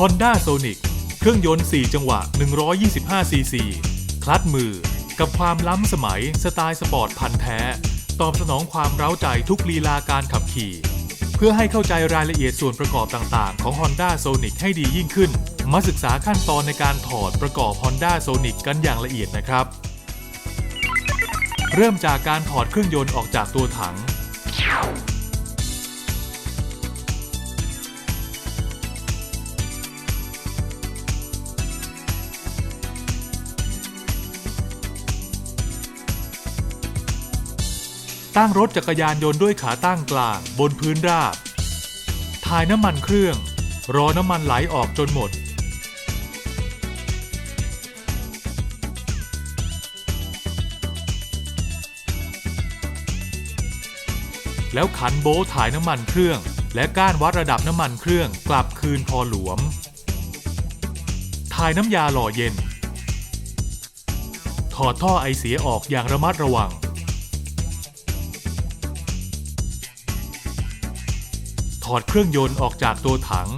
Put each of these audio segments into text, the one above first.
Honda Sonic เครื่องยนต์ 4 จังหวะ 125 ซีซี คลัตช์มือ กับความล้ำสมัยสไตล์สปอร์ตพันธุ์แท้ ตอบสนองความเร้าใจทุกลีลาการขับขี่ เพื่อให้เข้าใจรายละเอียดส่วนประกอบต่างๆ ของ Honda Sonic ให้ดียิ่งขึ้น มาศึกษาขั้นตอนในการถอดประกอบ Honda Sonic กันอย่างละเอียดนะครับ เริ่มจากการถอดเครื่องยนต์ออกจากตัวถัง ตั้งรถจักรยานยนต์ด้วยขาตั้งกลางบนพื้นราบ ถ่ายน้ำมันเครื่อง รอน้ำมันไหลออกจนหมด แล้วขันโบ๊ทถ่ายน้ำมันเครื่อง และก้านวัดระดับน้ำมันเครื่องกลับคืนพอหลวม ถ่ายน้ำยาหล่อเย็น ถอดท่อไอเสียออกอย่างระมัดระวัง ถอดเครื่องยนต์ออกจากตัวถัง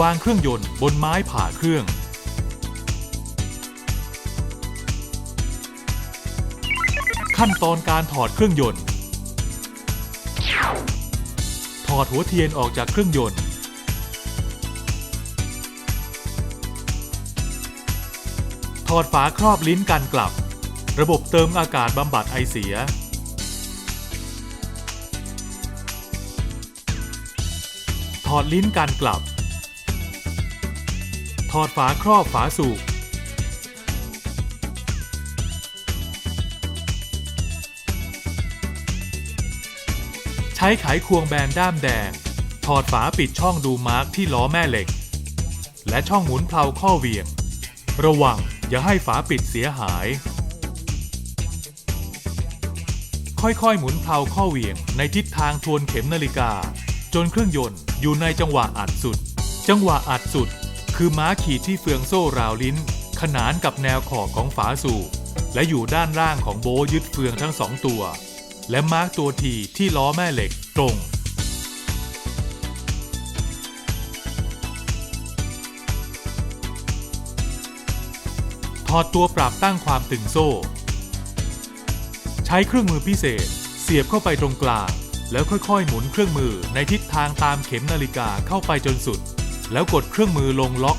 วางเครื่องยนต์บนไม้ผ่าเครื่องขั้นตอนการถอดเครื่องยนต์ ถอดหัวเทียนออกจากเครื่องยนต์ ถอดฝาครอบลิ้นกันกลับ ระบบเติมอากาศบำบัดไอเสีย ถอดลิ้นกันกลับ ถอดฝาครอบฝาสูบใช้ไขควงแบนด้ามแดง ถอดฝาปิดช่องดูมาร์กที่ล้อแม่เหล็ก และช่องหมุนเพลาข้อเวียง ระวัง อย่าให้ฝาปิดเสียหาย ค่อยๆ หมุนเพลาข้อเหวี่ยงในทิศทางทวนเข็มนาฬิกา จนเครื่องยนต์อยู่ในจังหวะอัดสุด จังหวะอัดสุด คือม้าขีดที่เฟืองโซ่ราวลิ้น ขนานกับแนวขอบของฝาสูบและอยู่ด้านล่างของโบยึดเฟืองทั้งสองตัว และมาร์กตัวทีที่ล้อแม่เหล็กตรง ถอดตัวปรับตั้งความตึงโซ่ ใช้เครื่องมือพิเศษ เสียบเข้าไปตรงกลาง แล้วค่อยๆ หมุนเครื่องมือในทิศทางตามเข็มนาฬิกาเข้าไปจนสุด แล้วกดเครื่องมือลงล็อก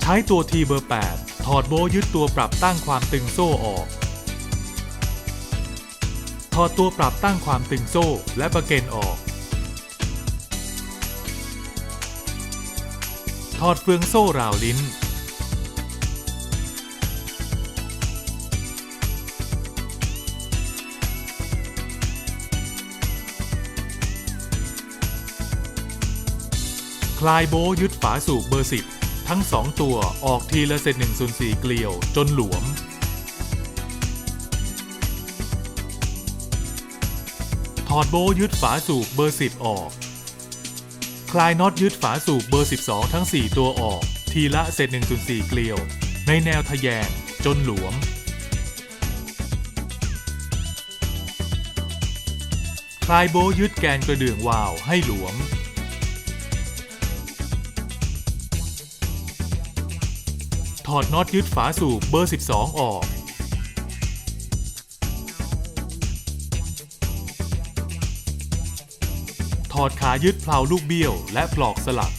ใช้ตัวทีเบอร์ 8 ถอดโบยึดตัวปรับตั้งความตึงโซ่ออก ถอดตัวปรับตั้งความตึงโซ่และประเกนออกถอดเฟืองโซ่ราวลิ้น คลายโบยึดฝาสูบเบอร์ 10 ทั้ง 2 ตัวออกทีละเศษ1ส่วน4เกลียวจนหลวม ถอดโบยึดฝาสูบเบอร์ 10 ออก คลายน็อตยึดฝาสูบเบอร์ 12 ทั้ง 4 ตัวออก ทีละเศษ1ส่วน4เกลียว ในแนวทะแยงจนหลวม คลายโบยึดแกนกระเดื่องวาล์วให้หลวม ถอดน็อตยึดฝาสูบเบอร์ 12 ออก ถอดขายึดเพลาลูกเบี้ยวและปลอกสลัก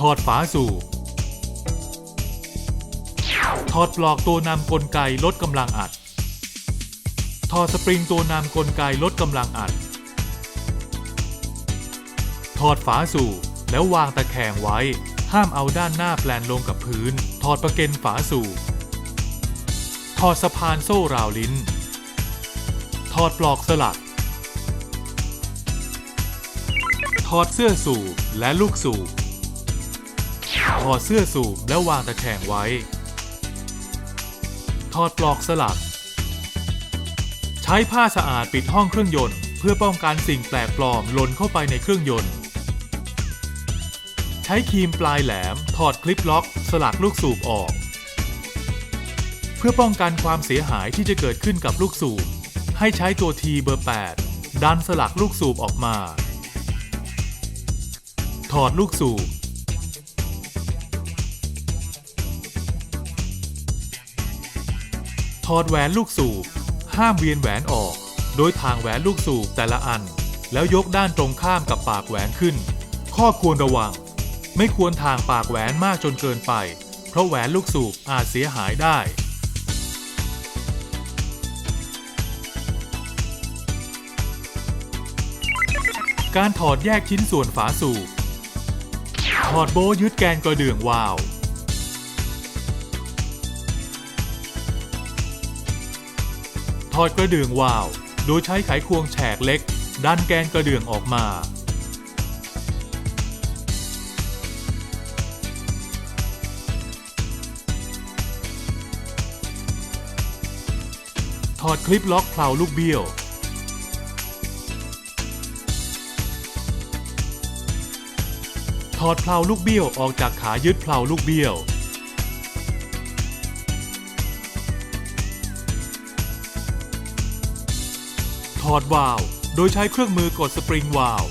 ถอดฝาสูบ ถอดปลอกตัวนำกลไกลดกำลังอัด ถอดสปริงตัวนำกลไกลดกำลังอัด ถอดฝาสูบแล้ววางตะแคงไว้ ห้ามเอาด้านหน้าแปลนลงกับพื้น ถอดประเก็นฝาสูบถอดสะพานโซ่ราวลิ้น ถอดปลอกสลัก ถอดเสื้อสูบและลูกสูบ ถอดเสื้อสูบแล้ววางตะแคงไว้ ถอดปลอกสลัก ใช้ผ้าสะอาดปิดห้องเครื่องยนต์ เพื่อป้องกันสิ่งแปลกปลอมหล่นเข้าไปในเครื่องยนต์ ใช้ครีมปลายแหลม ถอดคลิปล็อก สลักลูกสูบออก เพื่อป้องกันความเสียหายที่จะเกิดขึ้นกับลูกสูบ ให้ใช้ตัวทีเบอร์ 8 ดันสลักลูกสูบออกมา ถอดลูกสูบถอดแหวนลูกสูบ ห้ามเวียนแหวนออก โดยทางแหวนลูกสูบแต่ละอัน แล้วยกด้านตรงข้ามกับปากแหวนขึ้น ข้อควรระวัง ไม่ควรทางปากแหวนมากจนเกินไป เพราะแหวนลูกสูบอาจเสียหายได้ การถอดแยกชิ้นส่วนฝาสูบ ถอดโบยึดแกนกระเดื่องวาว ถอดกระเดื่องวาว โดยใช้ไขควงแฉกเล็ก ดันแกนกระเดื่องออกมา อดคลิปล็อกเพลาลูกเบี้ยว ถอดเพลาลูกเบี้ยวออกจากขายึดเพลาลูกเบี้ยว ถอดวาล์วโดยใช้เครื่องมือกดสปริงวาล์ว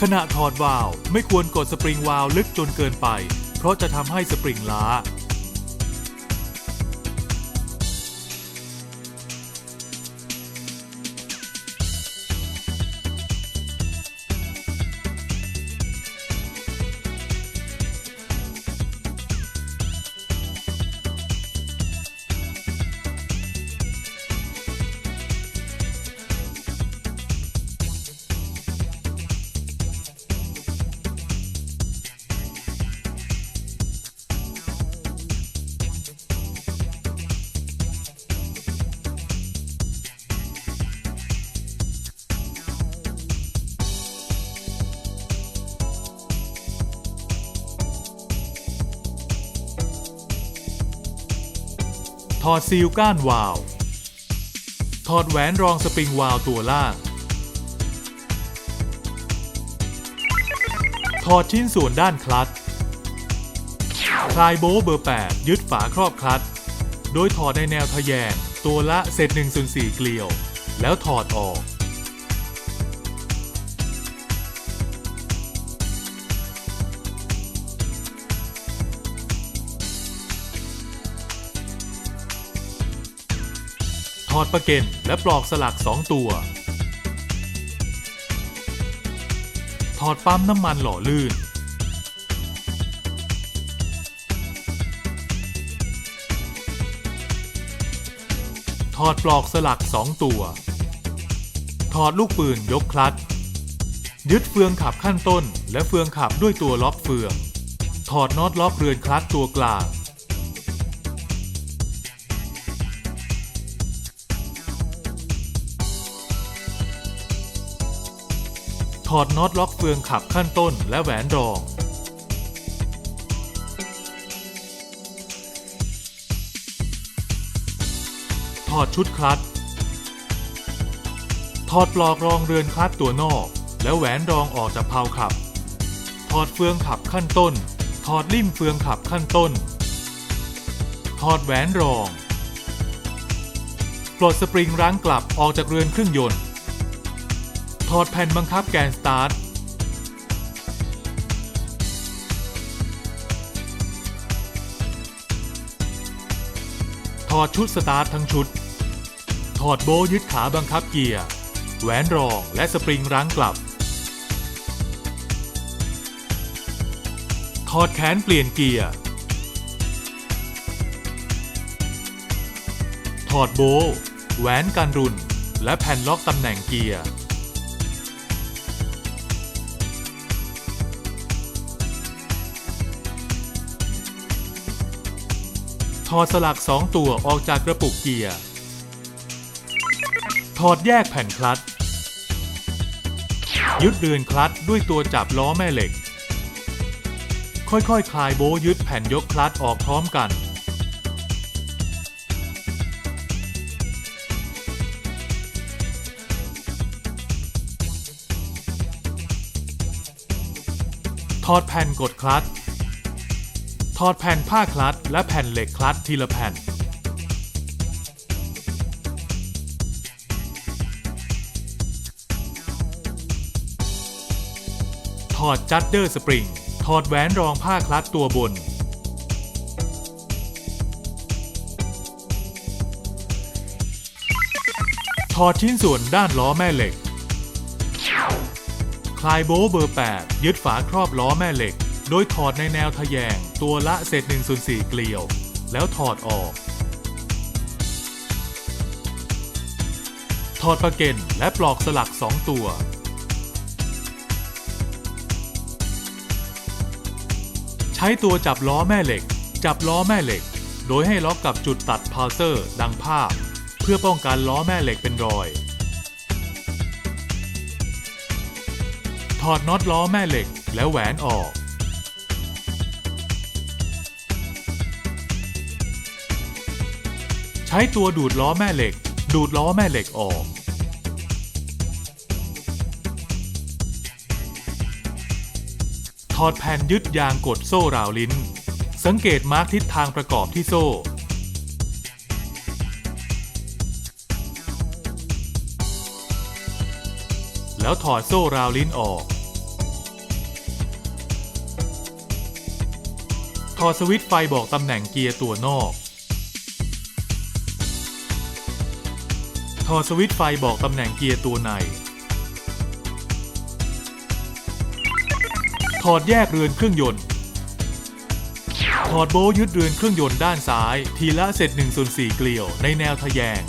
ขณะถอดวาล์วไม่ควรกดสปริงวาล์วลึกจนเกินไป เพราะจะทำให้สปริงล้า ถอดซีลก้านวาล์วถอดแหวนรองสปริงวาล์วตัวล่าง ถอดชิ้นส่วนด้านคลัตช์คลายโบว์เบอร์ 8 ยึดฝาครอบคลัตช์โดยถอดในแนวทะแยงตัวละเศษ1ส่วน4เกลียว แล้วถอดออก ถอดประเก็นและปลอกสลัก 2 ตัว ถอดปั๊มน้ำมันหล่อลื่น ถอดปลอกสลัก 2 ตัว ถอดลูกปืนยกคลัตช์ยึดเฟืองขับขั้นต้น และเฟืองขับด้วยตัวล็อกเฟือง ถอดน็อตล็อกเรือนคลัตช์ตัวกลาง ถอดน็อตล็อกเฟืองขับขั้นต้นและแหวนรอง ถอดชุดคลัตช์ถอดปลอกรองเรือนคลัตช์ตัวนอก แล้วแหวนรองออกจากเพลาขับ ถอดเฟืองขับขั้นต้น ถอดลิ่มเฟืองขับขั้นต้น ถอดแหวนรอง ปลดสปริงรั้งกลับออกจากเรือนเครื่องยนต์ ถอดแผ่นบังคับแกนสตาร์ท ถอดชุดสตาร์ททั้งชุด ถอดโบยึดขาบังคับเกียร์ แหวนรองและสปริงรั้งกลับ ถอดแขนเปลี่ยนเกียร์ ถอดโบแหวนกันรุนและแผ่นล็อกตำแหน่งเกียร์ ถอดสลักสองตัวออกจากกระปุกเกียร์ ถอดแยกแผ่นคลัตยึดเรือนคลัตด้วยตัวจับล้อแม่เหล็ก ค่อยๆคคลายโบยึดแผ่นยกคลัตออกพร้อมกัน ถอดแผ่นกดคลัตช ถอดแผ่นผ้าคลัตและแผ่นเหล็กคลัตทีละแผ่น ถอดจัดเดอร์สปริง ถอดแหวนรองผ้าคลัตตัวบน ถอดชิ้นส่วนด้านล้อแม่เหล็ก คลายโบว์เบอร์ 8 ยึดฝาครอบล้อแม่เหล็ก โดยถอดในแนวทะแยง ตัวละเศษ1ส่วน4เกลียว แล้วถอดออก ถอดประเก็นและปลอกสลัก 2 ตัว ใช้ตัวจับล้อแม่เหล็ก จับล้อแม่เหล็ก โดยให้ล็อกกับจุดตัดพาวเซอร์ดังภาพ เพื่อป้องกันล้อแม่เหล็กเป็นรอย ถอดน็อตล้อแม่เหล็กและแหวนออก ใช้ตัวดูดล้อแม่เหล็ก ดูดล้อแม่เหล็กออก ถอดแผ่นยึดยางกดโซ่ราวลิ้น สังเกตมาร์กทิศทางประกอบที่โซ่ แล้วถอดโซ่ราวลิ้นออกถอดสวิตช์ไฟบอกตำแหน่งเกียร์ตัวนอก ถอดสวิตช์ไฟบอกตำแหน่งเกียร์ตัวใน ถอดแยกเรือนเครื่องยนต์ ถอดโบยึดเรือนเครื่องยนต์ด้านซ้าย ทีละเศษ1ส่วน4เกลียวในแนวทะแยง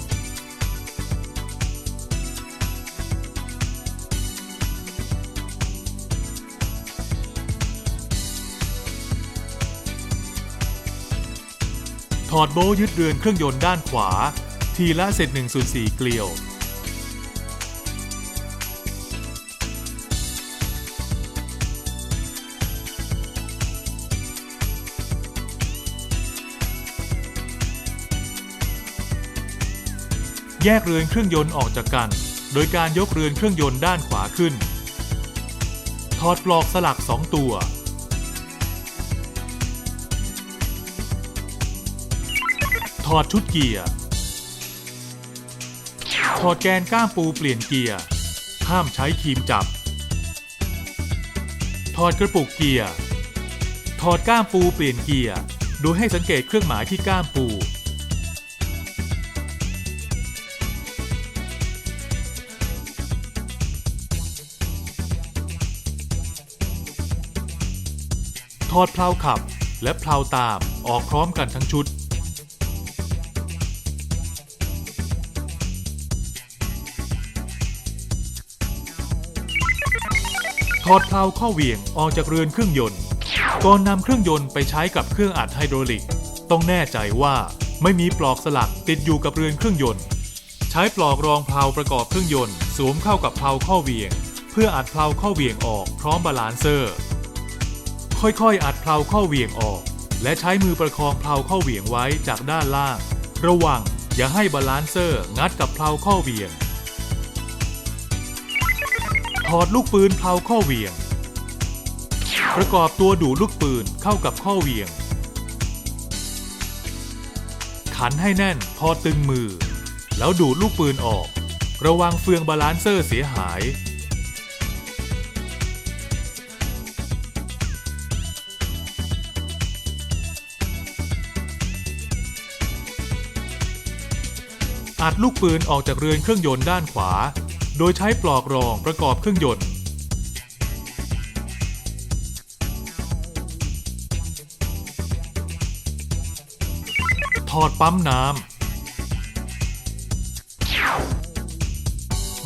ถอดโบยึดเรือนเครื่องยนต์ด้านขวา ทีละเศษ1ส่วน4เกลียว แยกเรือนเครื่องยนต์ออกจากกัน โดยการยกเรือนเครื่องยนต์ด้านขวาขึ้น ถอดปลอกสลัก 2 ตัวถอดชุดเกียร์ ถอดแกนก้ามปูเปลี่ยนเกียร์ ห้ามใช้ครีมจับ ถอดกระปุกเกียร์ ถอดก้ามปูเปลี่ยนเกียร์ โดยให้สังเกตเครื่องหมายที่ก้ามปู ถอดเพลาขับและเพลาตามออกพร้อมกันทั้งชุด อดเพลาข้อเหวี่ยงออกจากเรือนเครื่องยนต์ ก่อนนำเครื่องยนต์ไปใช้กับเครื่องอัดไฮโดรลิก ต้องแน่ใจว่าไม่มีปลอกสลักติดอยู่กับเรือนเครื่องยนต์ ใช้ปลอกรองเพลาประกอบเครื่องยนต์ สวมเข้ากับเพลาข้อเหวี่ยง เพื่ออัดเพลาข้อเหวี่ยงออกพร้อมบาลานเซอร์ ค่อยๆ อัดเพลาข้อเหวี่ยงออก และใช้มือประคองเพลาข้อเหวี่ยงไว้จากด้านล่าง ระวังอย่าให้บาลานเซอร์งัดกับเพลาข้อเหวี่ยง ถอดลูกปืนเพลาข้อเหวี่ยง ประกอบตัวดูดลูกปืนเข้ากับข้อเหวี่ยง ขันให้แน่นพอตึงมือ แล้วดูดลูกปืนออก ระวังเฟืองบาลานเซอร์เสียหาย อัดลูกปืนออกจากเรือนเครื่องยนต์ด้านขวา โดยใช้ปลอกรองประกอบเครื่องยนต์ ถอดปั๊มน้ำ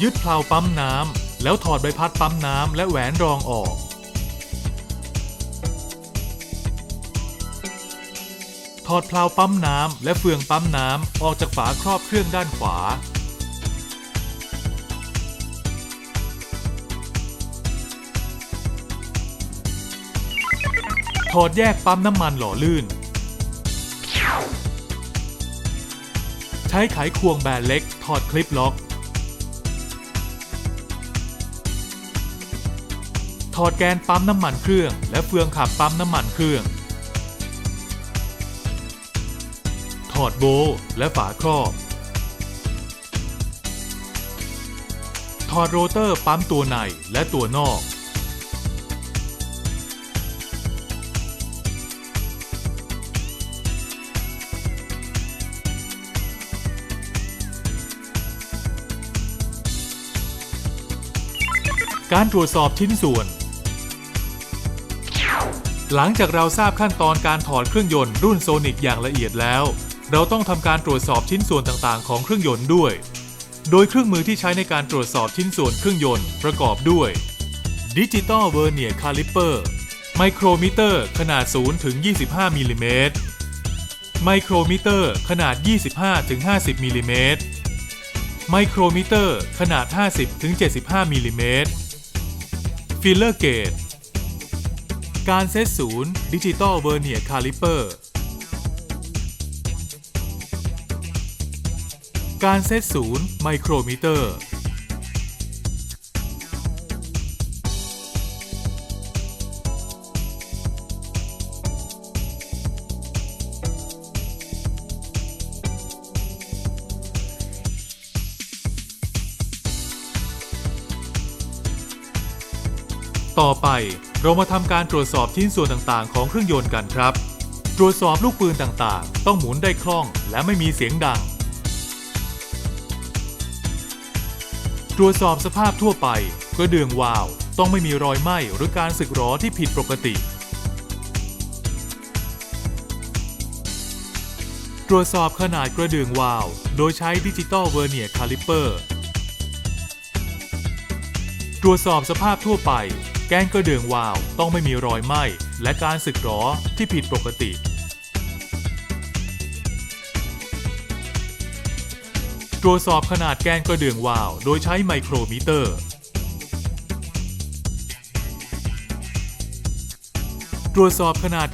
ยึดเพลาปั๊มน้ำ แล้วถอดใบพัดปั๊มน้ำและแหวนรองออกถอดเพลาปั๊มน้ำและเฟืองปั๊มน้ำออกจากฝาครอบเครื่องด้านขวา ถอดแยกปั๊มน้ำมันหล่อลื่น ใช้ไขควงแบนเล็ก ถอดคลิปล็อก ถอดแกนปั๊มน้ำมันเครื่อง และเฟืองขับปั๊มน้ำมันเครื่อง ถอดโบและฝาครอบ ถอดโรเตอร์ปั๊มตัวในและตัวนอก การตรวจสอบชิ้นส่วน หลังจากเราทราบขั้นตอนการถอดเครื่องยนต์รุ่นโซนิกอย่างละเอียดแล้ว เราต้องทำการตรวจสอบชิ้นส่วนต่างๆ ของเครื่องยนต์ด้วย โดยเครื่องมือที่ใช้ในการตรวจสอบชิ้นส่วนเครื่องยนต์ประกอบด้วยดิจิตอลเวอร์เนียคาลิเปอร์ไมโครมิเตอร์ขนาด 0 ถึง 25 มิลลิเมตร ไมโครมิเตอร์ขนาด 25 ถึง 50 มิลลิเมตร ไมโครมิเตอร์ขนาด 50 ถึง 75 มิลลิเมตร ฟิลเลอร์เกตการเซตศูนย์ดิจิตอลเวอร์เนียคาลิเปอร์ การเซตศูนย์ไมโครมิเตอร์ ต่อไปเรามาทำการตรวจสอบชิ้นส่วนต่างๆ ของเครื่องยนต์กันครับ ตรวจสอบลูกปืนต่างๆ ต้องหมุนได้คล่องและไม่มีเสียงดัง ตรวจสอบสภาพทั่วไปกระเดื่องวาล์วต้องไม่มีรอยไหม้หรือการสึกหรอที่ผิดปกติ ตรวจสอบขนาดกระเดื่องวาล์วโดยใช้ดิจิตอลเวอร์เนียคาลิเปอร์ ตรวจสอบสภาพทั่วไป กนก็เดืองวาล์วต้องไม่มีรอยไหม้และการสึกหรอที่ผิดปกติตรวจสอบขนาดแกนกระเดื่องวาล์วโดยใช้ไมโครมิเตอร์ ตรวจสอบขนาด